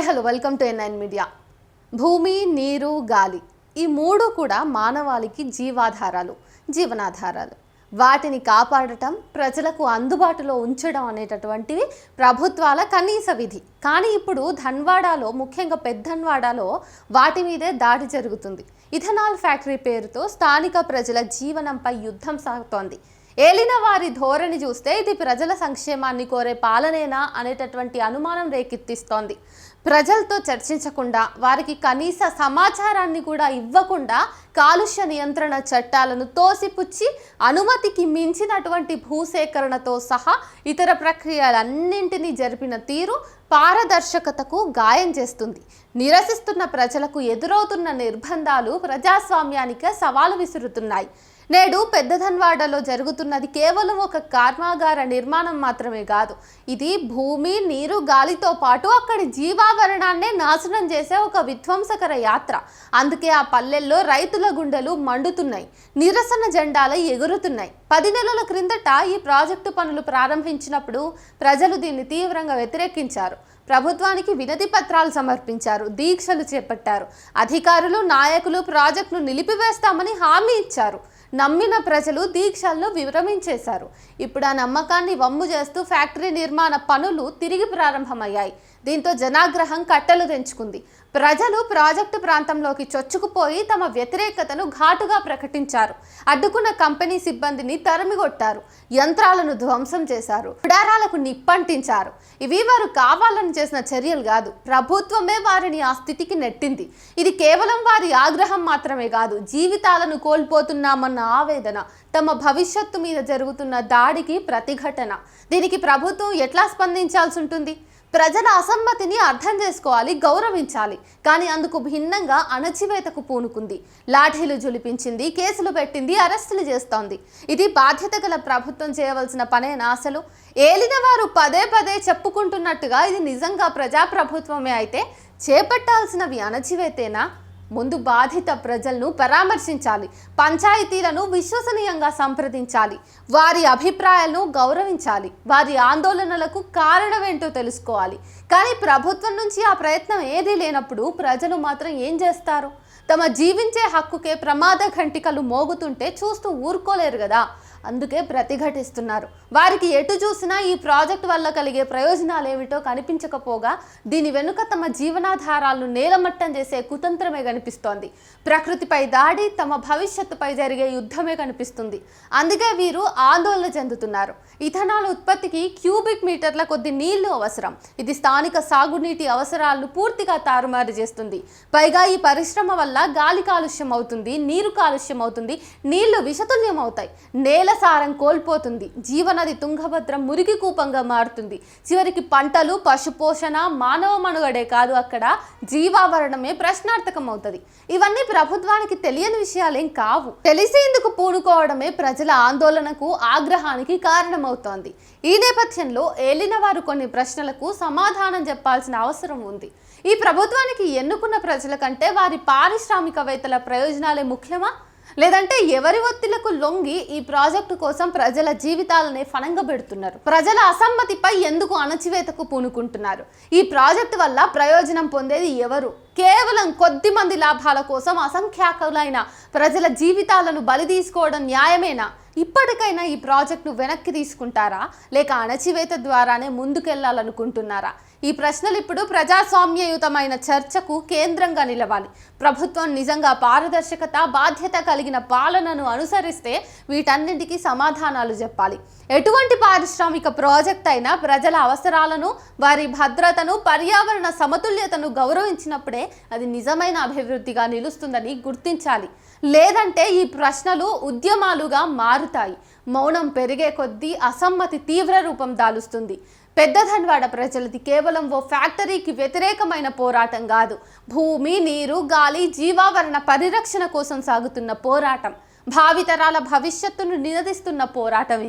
Hi hello welcome to NIN media. భూమి నీరు గాలి ఈ మూడు కూడా మానవాళికి జీవాధారాలు జీవనాధారాలు. వాటిని కాపాడటం ప్రజలకు అందుబాటులో ఉంచడం అనేటటువంటివి ప్రభుత్వాల కనీస విధి. కానీ ఇప్పుడు ధన్వాడాలో ముఖ్యంగా పెద్దన్వాడాలో వాటి మీదే దాడి జరుగుతుంది. ఇథనాల్ ఫ్యాక్టరీ పేరుతో స్థానిక ప్రజల జీవనంపై యుద్ధం సాగుతోంది. ఏలిన వారి ధోరణి చూస్తే ఇది ప్రజల సంక్షేమాన్ని కోరే పాలనేనా అనేటటువంటి అనుమానం రేకెత్తిస్తోంది. ప్రజలతో చర్చించకుండా వారికి కనీస సమాచారాన్ని కూడా ఇవ్వకుండా కాలుష్య నియంత్రణ చట్టాలను తోసిపుచ్చి అనుమతికి మించినటువంటి భూసేకరణతో సహా ఇతర ప్రక్రియలన్నింటినీ జరిపిన తీరు పారదర్శకతకు గాయం చేస్తుంది. నిరసిస్తున్న ప్రజలకు ఎదురవుతున్న నిర్బంధాలు ప్రజాస్వామ్యానికి సవాలు విసురుతున్నాయి. నేడు పెద్దధన్వాడలో జరుగుతున్నది కేవలం ఒక కర్మాగార నిర్మాణం మాత్రమే కాదు. ఇది భూమి నీరు గాలితో పాటు అక్కడి జీవావరణాన్నే నాశనం చేసే ఒక విధ్వంసకర యాత్ర. అందుకే ఆ పల్లెల్లో రైతుల గుండెలు మండుతున్నాయి. నిరసన జెండాలు ఎగురుతున్నాయి. పది నెలల క్రిందట ఈ ప్రాజెక్టు పనులు ప్రారంభించినప్పుడు ప్రజలు దీన్ని తీవ్రంగా వ్యతిరేకించారు. ప్రభుత్వానికి వినతి పత్రాలు సమర్పించారు. దీక్షలు చేపట్టారు. అధికారులు నాయకులు ప్రాజెక్టును నిలిపివేస్తామని హామీ ఇచ్చారు. నమ్మిన ప్రజలు దీక్షలను విరమించేశారు. ఇప్పుడు ఆ నమ్మకాన్ని వమ్ము చేస్తూ ఫ్యాక్టరీ నిర్మాణ పనులు తిరిగి ప్రారంభమయ్యాయి. దీంతో జనాగ్రహం కట్టలు తెంచుకుంది. ప్రజలు ప్రాజెక్టు ప్రాంతంలోకి చొచ్చుకుపోయి తమ వ్యతిరేకతను ఘాటుగా ప్రకటించారు. అడ్డుకున్న కంపెనీ సిబ్బందిని తరిమిగొట్టారు. యంత్రాలను ధ్వంసం చేశారు. గుడారాలకు నిప్పంటించారు. ఇవి వారు కావాలని చేసిన చర్యలు కాదు. ప్రభుత్వమే వారిని ఆ స్థితికి నెట్టింది. ఇది కేవలం వారి ఆగ్రహం మాత్రమే కాదు. జీవితాలను కోల్పోతున్నామన్న ఆవేదన తమ భవిష్యత్తు మీద జరుగుతున్న దాడికి ప్రతిఘటన. దీనికి ప్రభుత్వం ఎట్లా స్పందించాల్సి ఉంటుంది? ప్రజల అసమ్మతిని అర్థం చేసుకోవాలి గౌరవించాలి. కానీ అందుకు భిన్నంగా అణచివేతకు పూనుకుంది. లాఠీలు జులిపించింది కేసులు పెట్టింది అరెస్టులు చేస్తోంది. ఇది బాధ్యత గల ప్రభుత్వం చేయవలసిన పనేనా అసలు? ఏలిన వారు పదే పదే చెప్పుకుంటున్నట్టుగా ఇది నిజంగా ప్రజాప్రభుత్వమే అయితే చేపట్టాల్సినవి అణచివేతేనా? ముందు బాధిత ప్రజలను పరామర్శించాలి పంచాయతీలను విశ్వసనీయంగా సంప్రదించాలి వారి అభిప్రాయాలను గౌరవించాలి వారి ఆందోళనలకు కారణమేంటో తెలుసుకోవాలి. కానీ ప్రభుత్వం నుంచి ఆ ప్రయత్నం ఏదీ లేనప్పుడు ప్రజలు మాత్రం ఏం చేస్తారు? తమ జీవించే హక్కుకే ప్రమాద ఘంటికలు మోగుతుంటే చూస్తూ ఊరుకోలేరు కదా. అందుకే ప్రతిఘటిస్తున్నారు. వారికి ఎటు చూసినా ఈ ప్రాజెక్ట్ వల్ల కలిగే ప్రయోజనాలు ఏమిటో కనిపించకపోగా దీని వెనుక తమ జీవనాధారాలను నేలమట్టం చేసే కుతంత్రమే కనిపిస్తోంది. ప్రకృతిపై దాడి తమ భవిష్యత్తుపై జరిగే యుద్ధమే కనిపిస్తుంది. అందుకే వీరు ఆందోళన చెందుతున్నారు. ఇథనాల్ ఉత్పత్తికి క్యూబిక్ మీటర్ల కొద్ది నీళ్ళు అవసరం. ఇది స్థానిక సాగునీటి అవసరాలను పూర్తిగా తారుమారు చేస్తుంది. పైగా ఈ పరిశ్రమ వల్ల గాలి కాలుష్యం అవుతుంది నీరు కాలుష్యం అవుతుంది నీళ్ళు విషతుల్యం అవుతాయి. నేల సారం కోల్పోతుంది. జీవనది తుంగభద్ర మురికి కూపంగా మారుతుంది. చివరికి పంటలు పశుపోషణ మానవ మనుగడే కాదు. అక్కడ జీవావరణమే ప్రశ్నార్థకం అవుతుంది ఇవన్నీ ప్రభుత్వానికి తెలియని విషయాలేం కావు. తెలిసేందుకు పూనుకోవడమే ప్రజల ఆందోళనకు ఆగ్రహానికి కారణమవుతోంది. ఈ నేపథ్యంలో ఏలిన వారు కొన్ని ప్రశ్నలకు సమాధానం చెప్పాల్సిన అవసరం ఉంది. ఈ ప్రభుత్వానికి ఎన్నుకున్న ప్రజల కంటే వారి పారిశ్రామికవేత్తల ప్రయోజనాలే ముఖ్యమా? లేదంటే ఎవరి ఒత్తిళ్ళకు లొంగి ఈ ప్రాజెక్టు కోసం ప్రజల జీవితాలనే ఫణంగా పెడుతున్నారు. ప్రజల అసమ్మతిపై ఎందుకు అణచివేతకు పూనుకుంటున్నారు? ఈ ప్రాజెక్టు వల్ల ప్రయోజనం పొందేది ఎవరు? కేవలం కొద్ది మంది లాభాల కోసం అసంఖ్యాకులైన ప్రజల జీవితాలను బలి తీసుకోవడం న్యాయమేనా? ఇప్పటికైనా ఈ ప్రాజెక్టును వెనక్కి తీసుకుంటారా లేక అణచివేత ద్వారానే ముందుకెళ్ళాలనుకుంటున్నారా? ఈ ప్రశ్నలు ఇప్పుడు ప్రజాస్వామ్యయుతమైన చర్చకు కేంద్రంగా నిలవాలి. ప్రభుత్వం నిజంగా పారదర్శకత బాధ్యత కలిగిన పాలనను అనుసరిస్తే వీటన్నింటికీ సమాధానాలు చెప్పాలి. ఎటువంటి పారిశ్రామిక ప్రాజెక్ట్ అయినా ప్రజల అవసరాలను వారి భద్రతను పర్యావరణ సమతుల్యతను గౌరవించినప్పుడే అది నిజమైన అభివృద్ధిగా నిలుస్తుందని గుర్తించాలి. లేదంటే ఈ ప్రశ్నలు ఉద్యమాలుగా మారుతాయి. మౌనం పెరిగే కొద్దీ అసమ్మతి తీవ్ర రూపం దాలుస్తుంది. పెద్ద ధన్వాడ ప్రజలది కేవలం ఓ ఫ్యాక్టరీకి వ్యతిరేకమైన పోరాటం కాదు. భూమి నీరు గాలి జీవావరణ పరిరక్షణ కోసం సాగుతున్న పోరాటం. భావితరాల భవిష్యత్తును నినదిస్తున్న పోరాటం ఇది.